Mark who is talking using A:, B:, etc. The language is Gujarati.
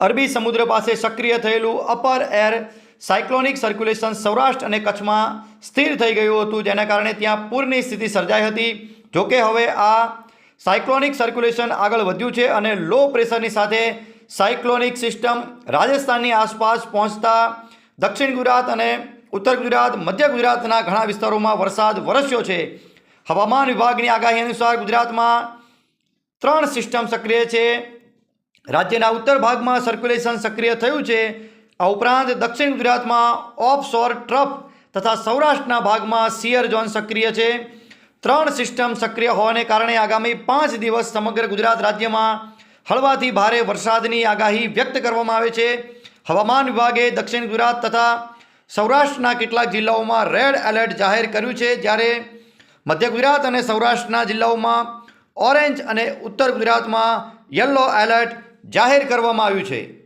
A: અરબી સમુદ્ર પાસે સક્રિય થયેલું upper air cyclonic circulation Saurashtra અને કચ્છમાં સ્થિર થઈ ગયું હતું, જેના કારણે ત્યાં પૂરની સ્થિતિ સર્જાઈ હતી. જોકે હવે આ સાયક્લોનિક સર્ક્યુલેશન આગળ વધ્યું છે અને લો પ્રેશરની સાથે સાયક્લોનિક સિસ્ટમ રાજસ્થાનની આસપાસ પહોંચતા દક્ષિણ ગુજરાત અને ઉત્તર ગુજરાત, મધ્ય ગુજરાતના ઘણા વિસ્તારોમાં વરસાદ વરસ્યો છે. હવામાન વિભાગની આગાહી અનુસાર ગુજરાતમાં ત્રણ સિસ્ટમ સક્રિય છે. રાજ્યના ઉત્તર ભાગમાં સર્ક્યુલેશન સક્રિય થયું છે. આ ઉપરાંત દક્ષિણ ગુજરાતમાં ઓફશોર ટ્રફ તથા સૌરાષ્ટ્રના ભાગમાં સિયર ઝોન સક્રિય છે. ત્રણ સિસ્ટમ સક્રિય હોવાને કારણે આગામી પાંચ દિવસ સમગ્ર ગુજરાત રાજ્યમાં હળવાથી ભારે વરસાદની આગાહી વ્યક્ત કરવામાં આવે છે. હવામાન વિભાગે દક્ષિણ ગુજરાત તથા સૌરાષ્ટ્રના કેટલાક જિલ્લાઓમાં રેડ એલર્ટ જાહેર કર્યું છે. જ્યારે મધ્ય ગુજરાત અને સૌરાષ્ટ્રના જિલ્લાઓમાં ઓરેન્જ અને ઉત્તર ગુજરાતમાં યલો એલર્ટ જાહેર કરવામાં આવ્યું છે.